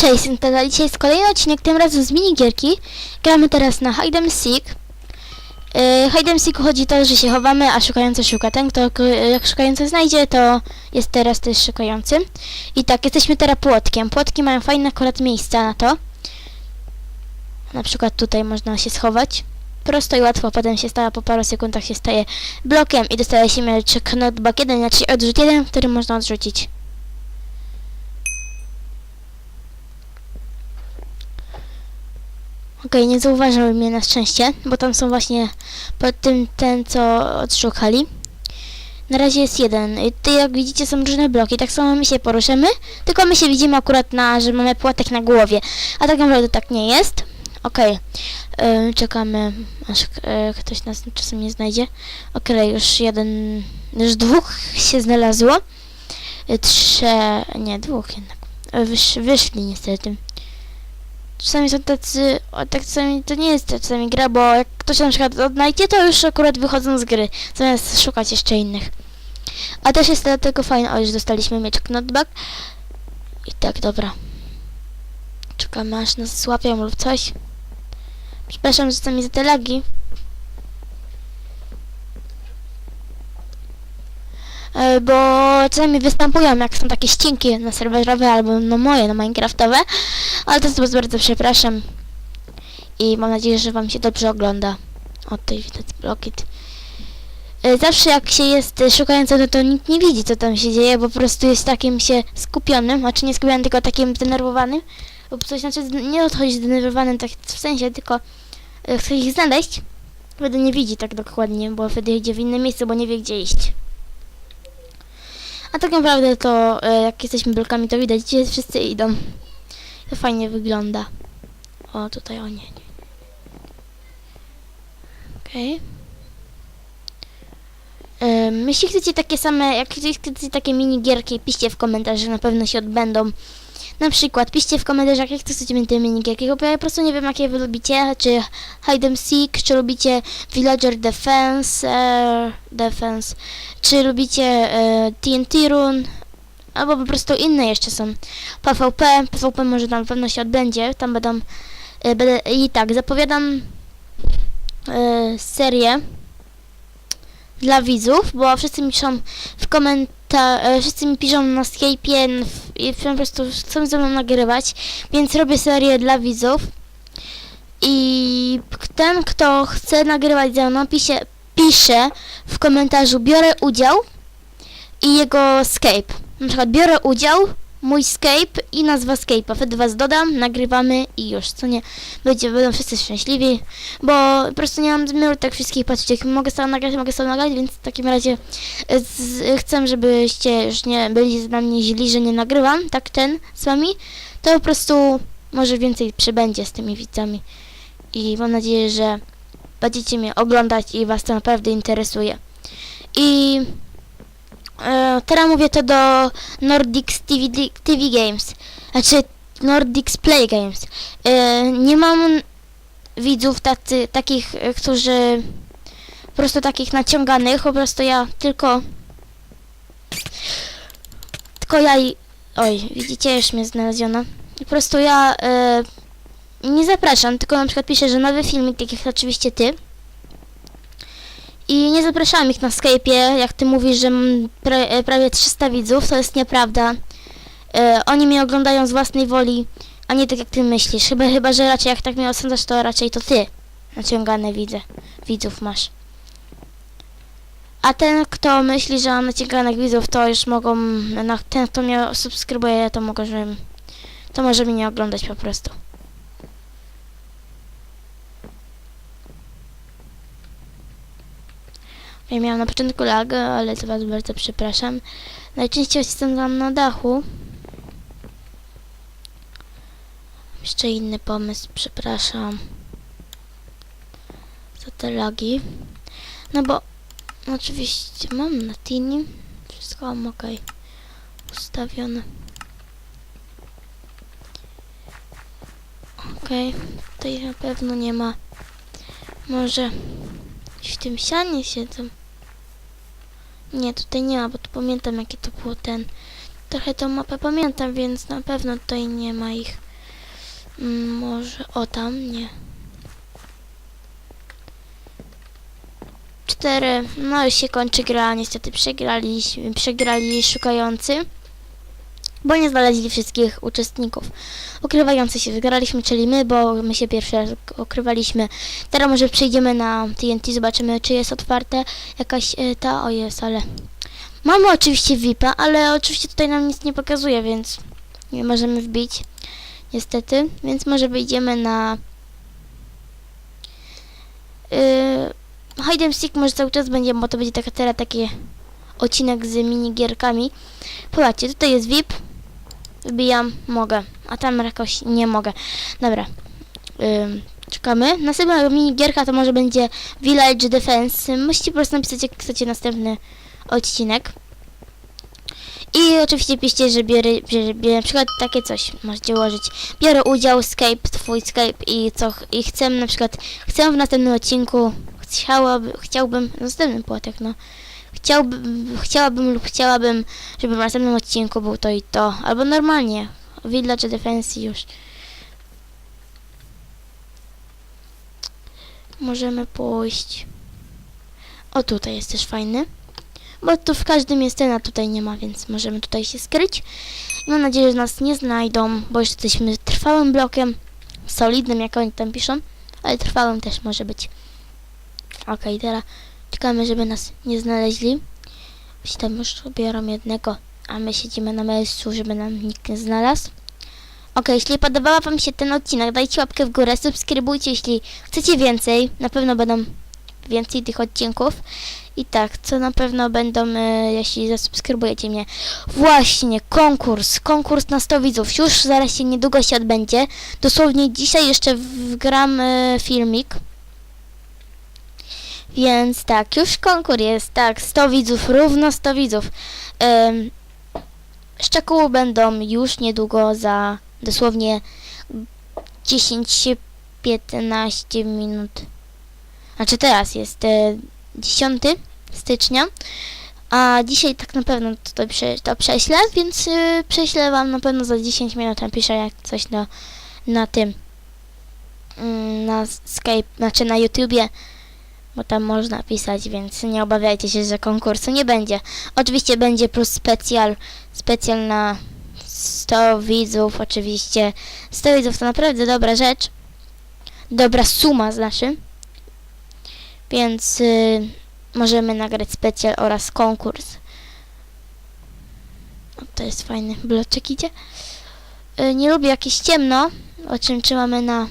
Cześć, Synteza. Dzisiaj jest kolejny odcinek, tym razem z minigierki. Gramy teraz na Hide and Seek. Yy, hide and Seek chodzi to, że się chowamy, a szukający szuka. Ten, kto k- jak szukający znajdzie, to jest teraz też szukający. I tak, jesteśmy teraz płotkiem. Płotki mają fajne akurat miejsca na to. Na przykład tutaj można się schować. Prosto i łatwo, potem się stała, po paru sekundach się staje blokiem i dostaje się miecz knockback 1, znaczy odrzut 1, który można odrzucić. Okej, nie zauważyły mnie na szczęście, bo tam są właśnie pod tym ten, co odszukali. Na razie jest jeden. I Tutaj jak widzicie są różne bloki, tak samo my się poruszymy, tylko my się widzimy akurat na, że mamy płatek na głowie. A tak naprawdę tak nie jest. Okej, Yy, czekamy aż yy, ktoś nas czasem nie znajdzie. Okej, już jeden, już dwóch się znalazło. Yy, Trze, nie, dwóch jednak. Yy, Wysz, wyszli niestety czasami są tacy, o, tak czasami to nie jest czasami gra, bo jak ktoś na przykład odnajdzie, to już akurat wychodzą z gry, zamiast szukać jeszcze innych. A też jest dlatego fajne, o już dostaliśmy miecz knockback. I tak, dobra. Czekamy aż nas złapią lub coś. Przepraszam czasami za te lagi. Bo czasami występują, jak są takie ścinki na serwerowe albo no moje, na minecraftowe, ale to jest bardzo, przepraszam i mam nadzieję, że wam się dobrze ogląda. O, tutaj widać blokit. E, Zawsze jak się jest e, szukającym, no to nikt nie widzi, co tam się dzieje, bo po prostu jest takim się skupionym, znaczy nie skupionym, tylko takim zdenerwowanym, lub coś, znaczy nie odchodzi zdenerwowanym, tak w sensie, tylko e, chce ich znaleźć, wtedy nie widzi tak dokładnie, bo wtedy idzie w inne miejsce, bo nie wie, gdzie iść. A tak naprawdę to e, jak jesteśmy blokami, to widać, gdzie wszyscy idą. To fajnie wygląda. O, tutaj o nie. nie. Okej. Em, jeśli chcecie takie same, jak chcecie takie minigierki, piszcie w komentarzach, na pewno się odbędą. Na przykład piszcie w komentarzach, jak chcecie mieć te minigierki, bo ja po prostu nie wiem, jakie wy lubicie, czy Hide and Seek, czy lubicie Villager Defense, e, Defense, czy lubicie e, TNT Run, albo po prostu inne jeszcze są. PvP, PvP może na pewno się odbędzie, tam będą, e, będę, i tak, zapowiadam e, serię dla widzów, bo wszyscy mi piszą w komentarzu, e, wszyscy mi piszą na Skype'ie i po prostu chcą ze mną nagrywać, więc robię serię dla widzów i ten, kto chce nagrywać ze mną, pisze, pisze w komentarzu biorę udział i jego Skype. Na przykład biorę udział, mój Skype i nazwa Skype'a. Wtedy was dodam, nagrywamy i już, co nie? Będzie, będą wszyscy szczęśliwi, bo po prostu nie mam zamiaru tak wszystkich patrzeć. Mogę sobie nagrać, mogę sobie nagrać, więc w takim razie z, chcę, żebyście już nie byli na mnie źli, że nie nagrywam, tak ten z wami, to po prostu może więcej przybędzie z tymi widzami. I mam nadzieję, że będziecie mnie oglądać i was to naprawdę interesuje. I teraz mówię to do Nordics TV, TV Games, znaczy Nordics Play Games. E, nie mam widzów tacy, takich, e, którzy po prostu takich naciąganych, po prostu ja tylko tylko ja i oj, widzicie, już mnie znaleziono. Po prostu ja e, nie zapraszam, tylko na przykład piszę, że nowy filmik, tak jak oczywiście ty. I nie zapraszałam ich na Skype'ie, jak ty mówisz, że mam pra, e, prawie 300 widzów, to jest nieprawda. E, oni mnie oglądają z własnej woli, a nie tak jak ty myślisz. Chyba, chyba że raczej jak tak mnie osądzasz, to raczej to ty naciągane widzę, widzów masz. A ten, kto myśli, że mam naciąganych widzów, to już mogą, ten, kto mnie subskrybuje, to może, to może mnie nie oglądać po prostu. Ja miałam na początku lag, ale to was bardzo przepraszam. Najczęściej tam na dachu. Jeszcze inny pomysł, przepraszam. Za te lagi. No bo oczywiście mam na tini. Wszystko mam ok. Ustawione. Okej, tutaj na pewno nie ma. Może w tym sianie siedzą. Nie, tutaj nie ma, bo tu pamiętam jaki to było ten. Trochę tą mapę pamiętam, więc na pewno tutaj nie ma ich. Mm, Może o tam, nie. Cztery. No już się kończy gra. Niestety przegraliśmy, przegrali szukający. Bo nie znaleźli wszystkich uczestników. Ukrywający się wygraliśmy, czyli my, bo my się pierwszy raz uk- ukrywaliśmy. Teraz może przejdziemy na TNT, zobaczymy czy jest otwarte jakaś e, ta, o jest, ale... Mamy oczywiście VIP-a, ale oczywiście tutaj nam nic nie pokazuje, więc nie możemy wbić. Niestety, więc może wyjdziemy na... Yy, Hide and Seek może cały czas będzie, bo to będzie taka teraz taki odcinek z minigierkami. Popatrzcie, tutaj jest VIP. Wbijam, mogę, a tam jakoś nie mogę. Dobra. Ym, czekamy. Następna minigierka to może będzie Village Defense. Musicie po prostu napisać, jak chcecie następny odcinek. I oczywiście piszcie, że biorę, że biorę na przykład takie coś możecie ułożyć. Biorę udział, Skype, twój Skype i co, i chcę na przykład, chcę w następnym odcinku, chciałaby, chciałbym, następny płatek, no. Chciałbym, chciałabym lub chciałabym, żeby w następnym odcinku był to i to. Albo normalnie. Village Defense już. Możemy pójść. O, tutaj jest też fajny. Bo tu w każdym jest ten, a tutaj nie ma, więc możemy tutaj się skryć. I mam nadzieję, że nas nie znajdą, bo już jesteśmy trwałym blokiem. Solidnym, jak oni tam piszą. Ale trwałym też może być. Okej, teraz czekamy, żeby nas nie znaleźli. Jeśli tam już biorą jednego, a my siedzimy na miejscu, żeby nam nikt nie znalazł. Ok, jeśli podobał Wam się ten odcinek, dajcie łapkę w górę, subskrybujcie, jeśli chcecie więcej. Na pewno będą więcej tych odcinków. I tak, co na pewno będą, e, jeśli zasubskrybujecie mnie. Właśnie, konkurs, konkurs na 100 widzów. Już zaraz się niedługo się odbędzie. Dosłownie dzisiaj jeszcze wgram e, filmik. Więc tak, już konkurs jest, tak, 100 widzów, równo 100 widzów. Em, szczegóły będą już niedługo za dosłownie 10-15 minut. Znaczy teraz jest e, 10 stycznia, a dzisiaj tak na pewno to, to, prze, to prześlę, więc e, prześlę wam na pewno za 10 minut, napiszę jak coś na, na tym, mm, na Skype, znaczy na YouTubie, bo tam można pisać, więc nie obawiajcie się, że konkursu nie będzie. Oczywiście będzie plus specjal, specjal na 100 widzów, oczywiście. 100 widzów to naprawdę dobra rzecz. Dobra suma znaczy. Więc y, możemy nagrać specjal oraz konkurs. O, to jest fajny bloczek idzie. Y, nie lubię jakieś ciemno, o czym trzymamy na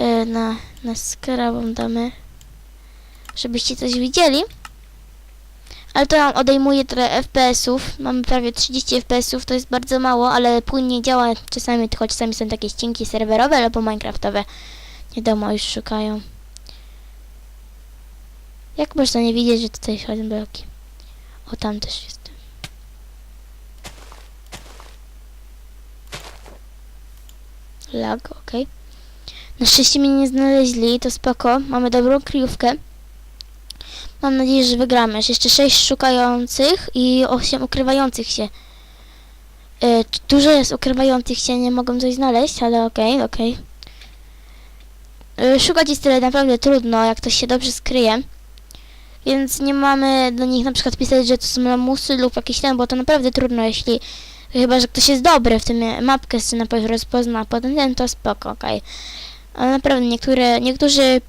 y, na, na skrawą damy żebyście coś widzieli. Ale to nam odejmuje trochę FPS-ów. Mamy prawie 30 FPS-ów, to jest bardzo mało, ale płynnie działa czasami, tylko czasami są takie ścienki serwerowe albo minecraftowe. Nie wiadomo, już szukają. Jak można nie widzieć, że tutaj są bloki? O, tam też jest. Lag, okej. Na szczęście mnie nie znaleźli, to spoko. Mamy dobrą kryjówkę. Mam nadzieję, że wygramy. Jeszcze 6 szukających i 8 ukrywających się. E, dużo jest ukrywających się, nie mogą coś znaleźć, ale okej, okej. E, Szukać jest tyle naprawdę trudno, jak ktoś się dobrze skryje. Więc nie mamy do nich na przykład pisać, że to są lamusy lub jakieś tam, bo to naprawdę trudno, jeśli... Chyba, że ktoś jest dobry w tym e, mapkę sobie na pewno rozpozna, a potem ten to spoko, okej. Ale naprawdę niektóre, niektórzy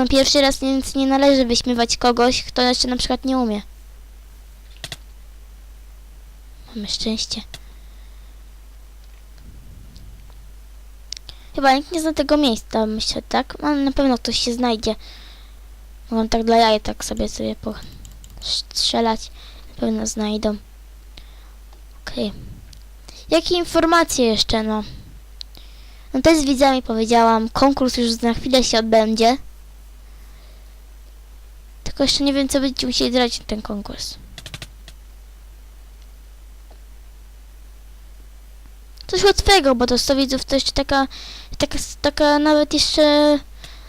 on pierwszy raz, więc nie należy wyśmiewać kogoś, kto jeszcze na przykład nie umie. Mamy szczęście. Chyba nikt nie zna tego miejsca, myślę, tak? Ale na pewno ktoś się znajdzie. Mogą tak dla jaj tak sobie sobie strzelać. Na pewno znajdą. Okej. Jakie informacje jeszcze, no? No też z widzami powiedziałam, konkurs już za chwilę się odbędzie. Tylko jeszcze nie wiem, co będziecie musieli na ten konkurs. Coś łatwego, bo to 100 widzów to jeszcze taka, taka, taka nawet jeszcze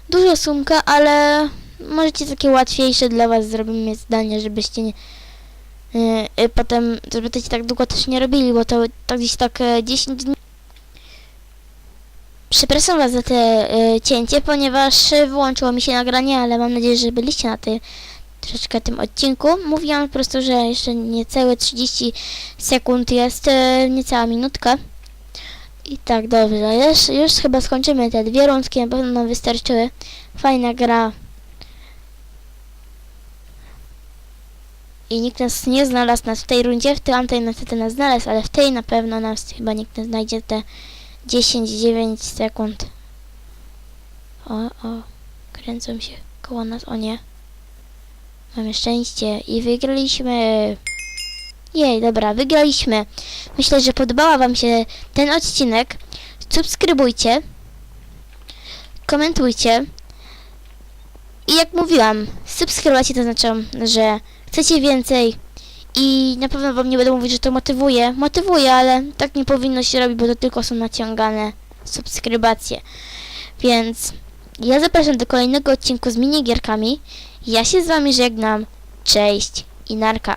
duża sumka, ale możecie takie łatwiejsze dla was zrobimy zdanie, żebyście nie, yy, potem, żebyście tak długo też nie robili, bo to, to gdzieś tak e, 10 dni Przepraszam Was za te e, cięcie, ponieważ e, wyłączyło mi się nagranie, ale mam nadzieję, że byliście na troszeczkę tym odcinku. Mówiłam po prostu, że jeszcze niecałe 30 sekund jest, e, niecała minutka. I tak, dobrze, już, już chyba skończymy te dwie rundki, na pewno nam wystarczyły. Fajna gra. I nikt nas nie znalazł nas w tej rundzie, w tamtej niestety nas znalazł, ale w tej na pewno nas chyba nikt nie znajdzie te 10-9 sekund. O, o, kręcą się koło nas, o nie. Mamy szczęście i wygraliśmy. Jej, dobra, wygraliśmy. Myślę, że podobała Wam się ten odcinek. Subskrybujcie, komentujcie. I jak mówiłam, subskrybować to znaczy, że chcecie więcej i na pewno Wam nie będę mówić, że to motywuje. Motywuje, ale tak nie powinno się robić, bo to tylko są naciągane subskrybacje. Więc ja zapraszam do kolejnego odcinku z minigierkami. Ja się z Wami żegnam. Cześć i narka.